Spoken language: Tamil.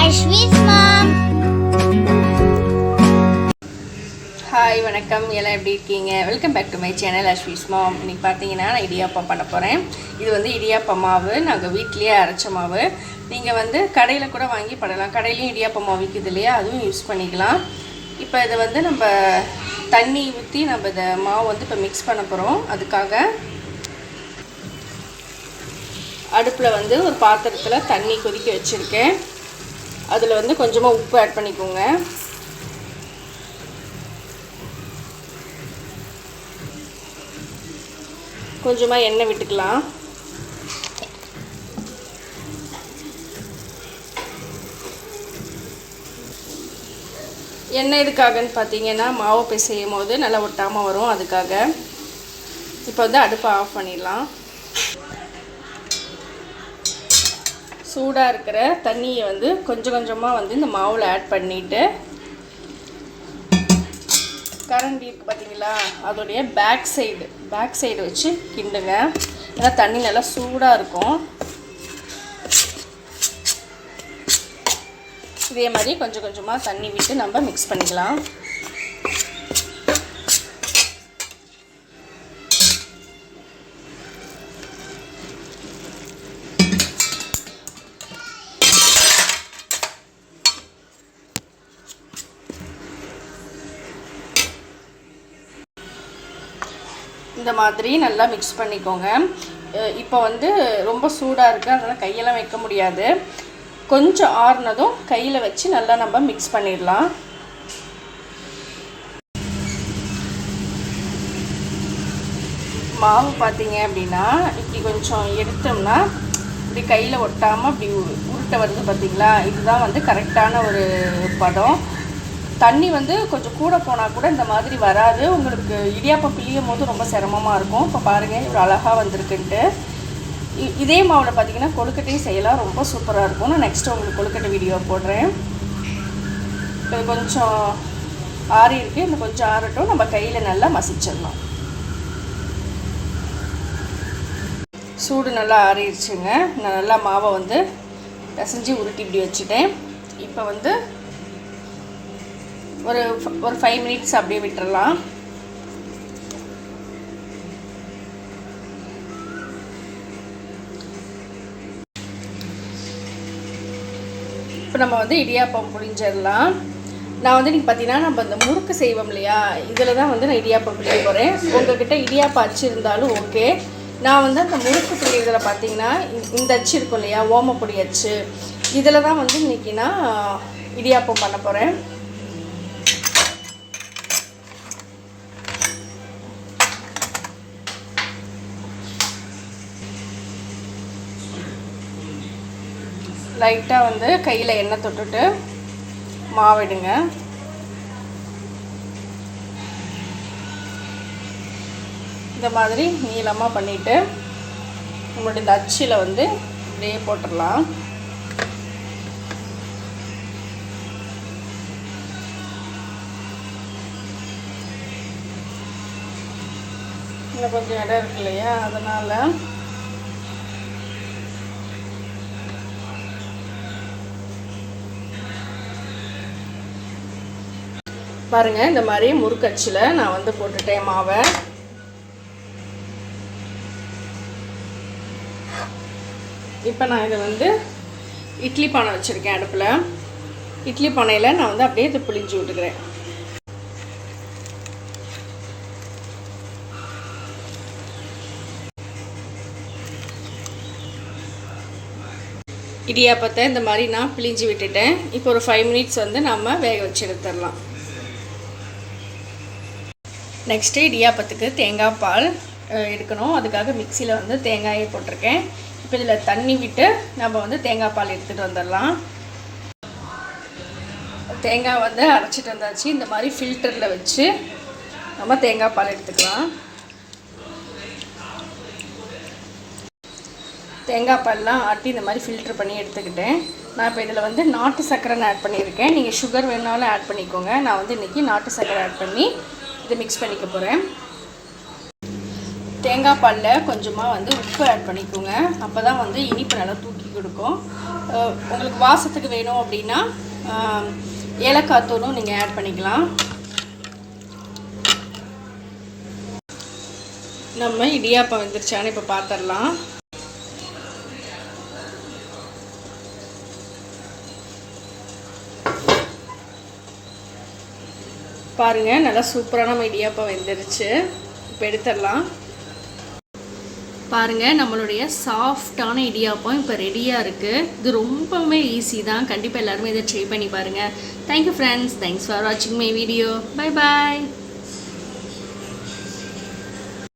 ஹாய் வணக்கம். எல்லாம் எப்படி இருக்கீங்க? Welcome back to my channel அஸ்வீஸ் மாம் இன்னைக்கு பார்த்தீங்கன்னா நான் இடியாப்பம் பண்ண போகிறேன் இது வந்து இடியாப்பம் மாவு. நாங்கள் வீட்லேயே அரைச்ச மாவு. நீங்கள் வந்து கடையில் கூட வாங்கி பண்ணலாம் கடையிலையும் இடியாப்பம் மாவு விற்குது இல்லையா? அதுவும் யூஸ் பண்ணிக்கலாம். இப்போ இதை வந்து நம்ம தண்ணி ஊற்றி நம்ம இதை மாவு வந்து இப்போ மிக்ஸ் பண்ண போகிறோம் அதுக்காக அடுப்பில் வந்து ஒரு பாத்திரத்தில் தண்ணி கொதிக்க வச்சுருக்கேன். அதில் வந்து கொஞ்சமாக உப்பு ஆட் பண்ணிக்கோங்க. கொஞ்சமாக எண்ணெய் விட்டுக்கலாம். எண்ணெய் எதுக்காகன்னு பார்த்தீங்கன்னா மாவு பிசையும் போது நல்லா ஒட்டாமல் வரும். அதுக்காக இப்போ வந்து அடுப்பை ஆஃப் பண்ணிடலாம். சூடாக இருக்கிற தண்ணியை வந்து கொஞ்சம் கொஞ்சமாக வந்து இந்த மாவில் ஆட் பண்ணிவிட்டு கரண்டி இருக்குது பார்த்தீங்களா அதோடைய பேக் சைடு பேக் சைடு வச்சு கிண்டுங்க. ஏன்னா தண்ணி நல்லா சூடாக இருக்கும். இதே மாதிரி கொஞ்சம் கொஞ்சமாக தண்ணி விட்டு நம்ம மிக்ஸ் பண்ணிக்கலாம். இந்த மாதிரி நல்லா மிக்ஸ் பண்ணிக்கோங்க. இப்போ வந்து ரொம்ப சூடாக இருக்குது அதனால் கையெல்லாம் வைக்க முடியாது. கொஞ்சம் ஆறுனதும் கையில் வச்சு நல்லா நம்ம மிக்ஸ் பண்ணிடலாம். மாவு பார்த்தீங்க அப்படின்னா இப்படி கொஞ்சம் எடுத்தோம்னா இப்படி கையில் ஒட்டாமல் இப்படி உ- உருட்டை வருது பார்த்தீங்களா இதுதான் வந்து கரெக்டான ஒரு படம் தண்ணி வந்து கொஞ்சம் கூட போனால் கூட இந்த மாதிரி வராது. உங்களுக்கு இடியாப்பம் பிழியும் போது ரொம்ப சிரமமாக இருக்கும். இப்போ பாருங்கள் இவ்வளோ அழகாக வந்திருக்குன்ட்டு. இ- இதே மாவில் பார்த்தீங்கன்னா கொழுக்கட்டையும் செய்யலாம். ரொம்ப சூப்பராக இருக்கும். நான் நெக்ஸ்ட்டு உங்களுக்கு கொழுக்கட்டை வீடியோ போடுறேன். இப்போ இது கொஞ்சம் ஆறி இருக்குது இந்த கொஞ்சம் ஆறட்டும். நம்ம கையில் நல்லா மசிச்சிடலாம். சூடு நல்லா ஆறிடுச்சுங்க. நான் நல்லா மாவை வந்து பிசைஞ்சு உருட்டி இப்படி வச்சுட்டேன். இப்போ வந்து ஒரு ஒரு ஃபைவ் மினிட்ஸ் அப்படியே விட்டுறலாம். இப்போ நம்ம வந்து இடியாப்பம் புழிஞ்சிடலாம். நான் வந்து நீங்கள் பார்த்தீங்கன்னா நம்ம இந்த முறுக்கு செய்வோம் இல்லையா? இதில் தான் வந்து நான் இடியாப்பம் புளிய போகிறேன் உங்ககிட்ட இடியாப்பம் அச்சு இருந்தாலும் ஓகே. நான் வந்து அந்த முறுக்கு புளியதில் பார்த்தீங்கன்னா இந்த- இந்த அச்சு இருக்கும் இல்லையா? ஓமப்பொடி அச்சு. இதில் தான் வந்து இன்றைக்கி நான் இடியாப்பம் பண்ண போகிறேன் லைட்டாக வந்து கையில் எண்ணெய் தொட்டுட்டு மாவிடுங்க இந்த மாதிரி நீளமாக பண்ணிவிட்டு நம்மளுடைய இந்த அச்சில் வந்து இப்படியே போட்டுடலாம். இன்னும் கொஞ்சம் இடம் இருக்கு இல்லையா? அதனால் பாருங்கள் இந்த மாதிரி முறுக்கச்சில் நான் வந்து போட்டுட்டேன் மாவை. இப்போ நான் இதை வந்து இட்லி பானை வச்சுருக்கேன் அடுப்பில். இட்லி பானையில் நான் வந்து அப்படியே இதை புளிஞ்சு விட்டுக்கிறேன். இடியாப்பத்தை இந்த மாதிரி நான் பிழிஞ்சு விட்டுட்டேன். இப்போ ஒரு ஃபைவ் மினிட்ஸ் வந்து நம்ம வேக வச்சு எடுத்துடலாம். நெக்ஸ்ட்டு இடியாப்பத்துக்கு தேங்காய் பால் எடுக்கணும். அதுக்காக மிக்சியில் வந்து தேங்காயை போட்டிருக்கேன். இப்போ இதில் தண்ணி விட்டு நம்ம வந்து தேங்காய் பால் எடுத்துகிட்டு வந்துடலாம். தேங்காய் வந்து அரைச்சிட்டு வந்தாச்சு. இந்த மாதிரி ஃபில்டரில் வச்சு நம்ம தேங்காய் பால் எடுத்துக்கலாம். தேங்காய் பால்லாம் ஆட்டி இந்த மாதிரி ஃபில்டர் பண்ணி எடுத்துக்கிட்டேன். நான் இப்போ இதில் வந்து நாட்டு சர்க்கரை ஆட் பண்ணியிருக்கேன். நீங்கள் சுகர் வேணாலும் ஆட் பண்ணிக்கோங்க. நான் வந்து இன்றைக்கி நாட்டு சர்க்கரை ஆட் பண்ணி இதை மிக்ஸ் பண்ணிக்க போகிறேன் தேங்காய் பாலில் கொஞ்சமாக வந்து உப்பு ஆட் பண்ணிக்கோங்க. அப்போ தான் வந்து இனிப்பு நல்லா தூக்கி கொடுக்கும். உங்களுக்கு வாசத்துக்கு வேணும் அப்படின்னா ஏலக்காய் தூளும் நீங்கள் ஆட் பண்ணிக்கலாம். நம்ம இடியாப்பம் வந்துருச்சான்னு இப்போ பார்த்துடலாம் பாருங்கள் நல்லா சூப்பரான நம்ம இடியாப்பம் வெந்துருச்சு. இப்போ எடுத்துடலாம். பாருங்கள் நம்மளுடைய சாஃப்டான இடியாப்பம் இப்போ ரெடியாக இருக்குது இது ரொம்பவுமே ஈஸி தான். கண்டிப்பாக எல்லாருமே இதை ட்ரை பண்ணி பாருங்கள் thank you friends thanks for வாட்சிங் மை வீடியோ பை பாய்